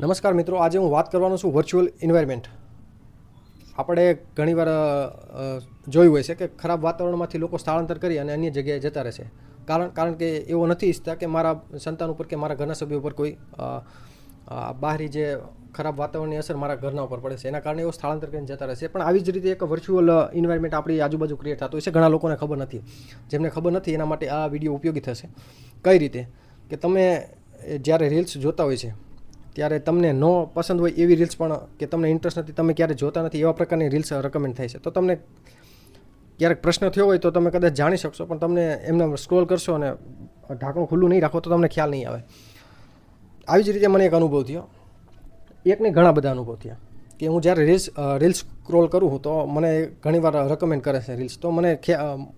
નમસ્કાર મિત્રો, આજે હું વાત કરવાનો છું વર્ચ્યુઅલ એન્વાયરમેન્ટ આપણે ઘણીવાર જોયું હોય છે કે ખરાબ વાતાવરણમાંથી લોકો સ્થળાંતર કરી અને અન્ય જગ્યાએ જતા રહે છે. કારણ કારણ કે એવો નથી ઈચ્છતા કે મારા સંતાન ઉપર કે મારા ઘરના સભ્યો ઉપર કોઈ બહારી જે ખરાબ વાતાવરણની અસર મારા ઘરના ઉપર પડે છે. એના કારણે એવો સ્થળાંતર કરીને જતા રહે છે. પણ આવી જ રીતે એક વર્ચ્યુઅલ એન્વાયરમેન્ટ આપણી આજુબાજુ ક્રિએટ થતું હોય છે. ઘણા લોકોને ખબર નથી. જેમને ખબર નથી એના માટે આ વીડિયો ઉપયોગી થશે. કઈ રીતે? કે તમે જ્યારે રીલ્સ જોતા હોય છે ત્યારે તમને ન પસંદ હોય એવી રીલ્સ પણ કે તમને ઇન્ટરેસ્ટ નથી, તમે ક્યારે જોતા નથી, એવા પ્રકારની રીલ્સ રેકમેન્ડ થાય છે. તો તમને ક્યારેક પ્રશ્ન થયો હોય તો તમે કદાચ જાણી શકશો, પણ તમને એમને સ્ક્રોલ કરશો અને ઢાંકણું ખુલ્લું નહીં રાખો તો તમને ખ્યાલ નહીં આવે. આવી જ રીતે મને એક અનુભવ થયો. એક નહીં ઘણા બધા અનુભવ થયા. કે હું જ્યારે રીલ્સ રીલ્સ સ્ક્રોલ કરું હું તો મને ઘણીવાર રેકમેન્ડ કરે છે રીલ્સ તો મને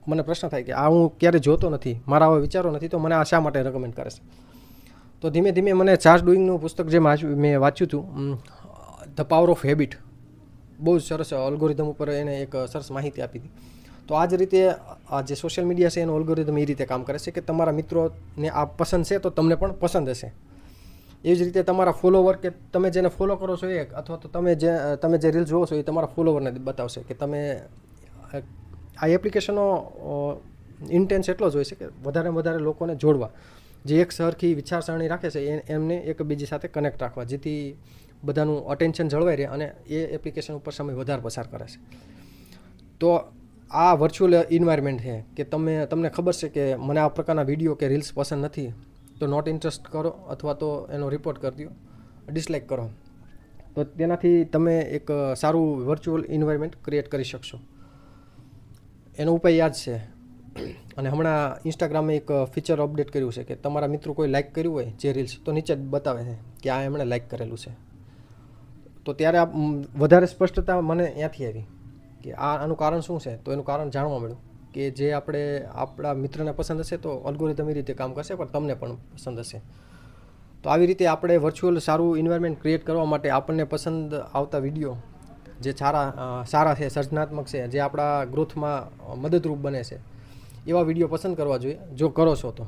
મને પ્રશ્ન થાય કે આ હું ક્યારે જોતો નથી, મારા આવા વિચારો નથી, તો મને આ શા માટે રેકમેન્ડ કરે છે? તો ધીમે ધીમે મને ચાર્જ ડુઈંગનું પુસ્તક જે મેં વાંચ્યું હતું ધ પાવર ઓફ હેબિટ બહુ જ સરસ અલ્ગોરિધમ ઉપર એને એક સરસ માહિતી આપી હતી. તો આ જ રીતે આ જે સોશિયલ મીડિયા છે એનો અલ્ગોરિધમ એ રીતે કામ કરે છે કે તમારા મિત્રોને આ પસંદ છે તો તમને પણ પસંદ હશે. એવી જ રીતે તમારા ફોલોવર કે તમે જેને ફોલો કરો છો એ અથવા તો તમે જે તમે જે રીલ જોવો છો એ તમારા ફોલોવરને બતાવશે કે તમે આ એપ્લિકેશનો ઇન્ટેન્સ એટલો જ હોય છે કે વધારે વધારે લોકોને જોડવા. જે એક સરખી વિચારસરણી રાખે છે એમને એકબીજી સાથે કનેક્ટ રાખવા, જેથી બધાનું અટેન્શન જળવાઈ રહે અને એ એપ્લિકેશન ઉપર સમય વધારે પસાર કરે છે. તો આ વર્ચ્યુઅલ ઇન્વાયરમેન્ટ છે કે તમે તમને ખબર છે કે મને આ પ્રકારના વીડિયો કે રીલ્સ પસંદ નથી, તો નોટ ઇન્ટરેસ્ટ કરો અથવા તો એનો રિપોર્ટ કરી દો ડિસલાઇક કરો. તો તેનાથી તમે એક સારું વર્ચ્યુઅલ ઇન્વાયરમેન્ટ ક્રિએટ કરી શકશો. એનો ઉપાય યાદ છે. અને હમણાં ઇન્સ્ટાગ્રામે એક ફીચર અપડેટ કર્યું છે કે તમારા મિત્રો કોઈ લાઇક કર્યું હોય જે રીલ્સ તો નીચે બતાવે છે કે આ એમણે લાઇક કરેલું છે. તો ત્યારે આ વધારે સ્પષ્ટતા મને ત્યાંથી આવી કે આ, આનું કારણ શું છે? તો એનું કારણ જાણવા મળ્યું કે જે આપણે, આપણા મિત્રને પસંદ હશે તો અલ્ગોરિધમ એ રીતે કામ કરશે, પણ તમને પણ પસંદ હશે. તો આવી રીતે આપણે વર્ચ્યુઅલ સારું ઇન્વાયરમેન્ટ ક્રિએટ કરવા માટે આપણને પસંદ આવતા વીડિયો જે સારા સારા છે, સર્જનાત્મક છે, જે આપણા ગ્રોથમાં મદદરૂપ બને છે એવા વીડિયો પસંદ કરવા જોઈએ, જો કરો છો તો.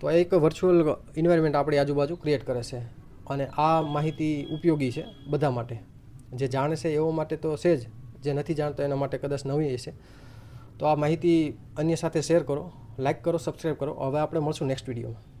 તો એક વર્ચ્યુઅલ ઇન્વાયરમેન્ટ આપણી આજુબાજુ ક્રિએટ કરે છે. અને આ માહિતી ઉપયોગી છે બધા માટે. જે જાણે છે એવો માટે તો છે જ, જે નથી જાણતો એના માટે કદાચ નવી હશે. તો આ માહિતી અન્ય સાથે શેર કરો લાઇક કરો સબસ્ક્રાઈબ કરો. હવે આપણે મળશું નેક્સ્ટ વિડીયોમાં